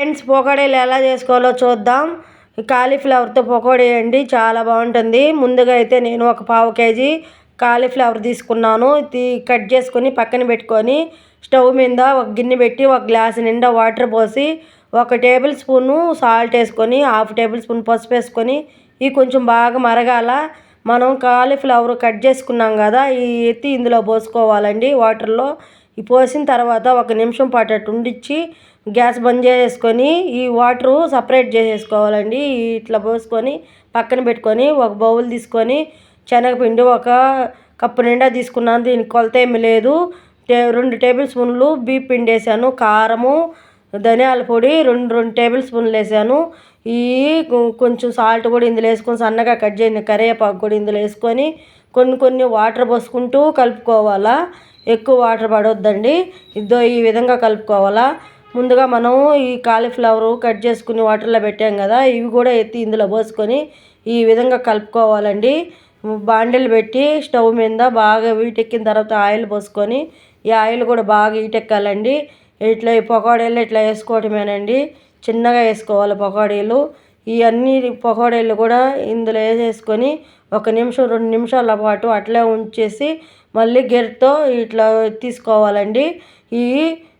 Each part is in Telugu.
ఫ్రెండ్స్ పకోడీలు ఎలా చేసుకోవాలో చూద్దాం. కాలీఫ్లవర్తో పకోడీ అండి చాలా బాగుంటుంది. ముందుగా అయితే నేను ఒక పావు కేజీ కాలీఫ్లవర్ తీసుకున్నాను. కట్ చేసుకొని పక్కన పెట్టుకొని స్టవ్ మీద ఒక గిన్నె పెట్టి ఒక గ్లాస్ నిండా వాటర్ పోసి ఒక టేబుల్ స్పూను సాల్ట్ వేసుకొని హాఫ్ టేబుల్ స్పూన్ పసుపు వేసుకొని ఇవి కొంచెం బాగా మరగాల. మనం కాలీఫ్లవర్ కట్ చేసుకున్నాం కదా ఈ ఎత్తి ఇందులో పోసుకోవాలండి వాటర్లో. ఈ పోసిన తర్వాత ఒక నిమిషం పాటు అటు ఉండిచ్చి గ్యాస్ బంద్ చేసుకొని ఈ వాటరు సపరేట్ చేసేసుకోవాలండి. ఇట్లా పోసుకొని పక్కన పెట్టుకొని ఒక బౌల్ తీసుకొని శనగపిండి ఒక కప్పు నిండా తీసుకున్నాను. దీనికి కొలత ఏమి లేదు. టే రెండు టేబుల్ స్పూన్లు బీప్ పిండి వేసాను. కారము ధనియాల పొడి రెండు రెండు టేబుల్ స్పూన్లు వేసాను. ఈ కొంచెం సాల్ట్ కూడా ఇందులో వేసుకొని సన్నగా కట్ చేసిన కరివేపాకు కూడా ఇందులో వేసుకొని కొన్ని కొన్ని వాటర్ పోసుకుంటూ కలుపుకోవాలా. ఎక్కువ వాటర్ పడవద్దండి ఇదో ఈ విధంగా కలుపుకోవాలా. ముందుగా మనం ఈ కాలీఫ్లవరు కట్ చేసుకుని వాటర్లో పెట్టాం కదా ఇవి కూడా ఎత్తి ఇందులో పోసుకొని ఈ విధంగా కలుపుకోవాలండి. బాండెలు పెట్టి స్టవ్ మీద బాగా వీటెక్కిన తర్వాత ఆయిల్ పోసుకొని ఈ ఆయిల్ కూడా బాగా ఈటెక్కాలండి ఇట్లా ఈ పకోడీలు ఇట్లా వేసుకోవటమేనండి. చిన్నగా వేసుకోవాలి పకోడీలు. ఇవన్నీ పకోడీలు కూడా ఇందులో వేసేసుకొని ఒక నిమిషం రెండు నిమిషాల పాటు అట్లే ఉంచేసి మళ్ళీ గెరితో ఇట్లా తీసుకోవాలండి. ఈ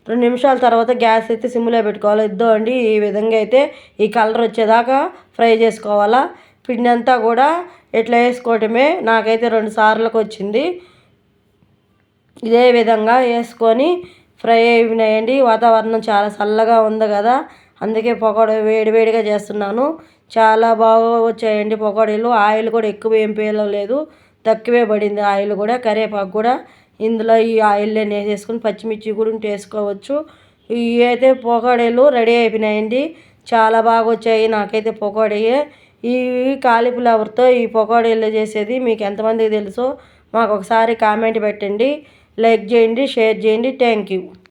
రెండు నిమిషాల తర్వాత గ్యాస్ అయితే సిమ్లో పెట్టుకోవాలి. ఇద్దో అండి ఈ విధంగా అయితే ఈ కలర్ వచ్చేదాకా ఫ్రై చేసుకోవాలా. పిండి అంతా కూడా ఇట్లా వేసుకోవటమే నాకైతే రెండు సార్లకు వచ్చింది. ఇదే విధంగా వేసుకొని ఫ్రై అయినాయండి. వాతావరణం చాలా చల్లగా ఉంది కదా అందుకే పకోడీ వేడివేడిగా చేస్తున్నాను. చాలా బాగా వచ్చాయండి పకోడీలు. ఆయిల్ కూడా ఎక్కువ ఏం పేలలేదు. తక్కువే పడింది ఆయిల్ కూడా కరివేపాకు కూడా. ఇందులో ఈ ఆయిల్లో వేసుకొని పచ్చిమిర్చి కూడా ఉంటే వేసుకోవచ్చు. ఇవి అయితే పకోడీలు రెడీ అయిపోయినాయండి. చాలా బాగా వచ్చాయి నాకైతే పకోడీ ఈ కాలీఫ్లవర్తో ఈ పకోడీలు చేసేది మీకు ఎంతమందికి తెలుసో మాకు ఒకసారి కామెంట్ పెట్టండి. లైక్ చేయండి షేర్ చేయండి. Thank you.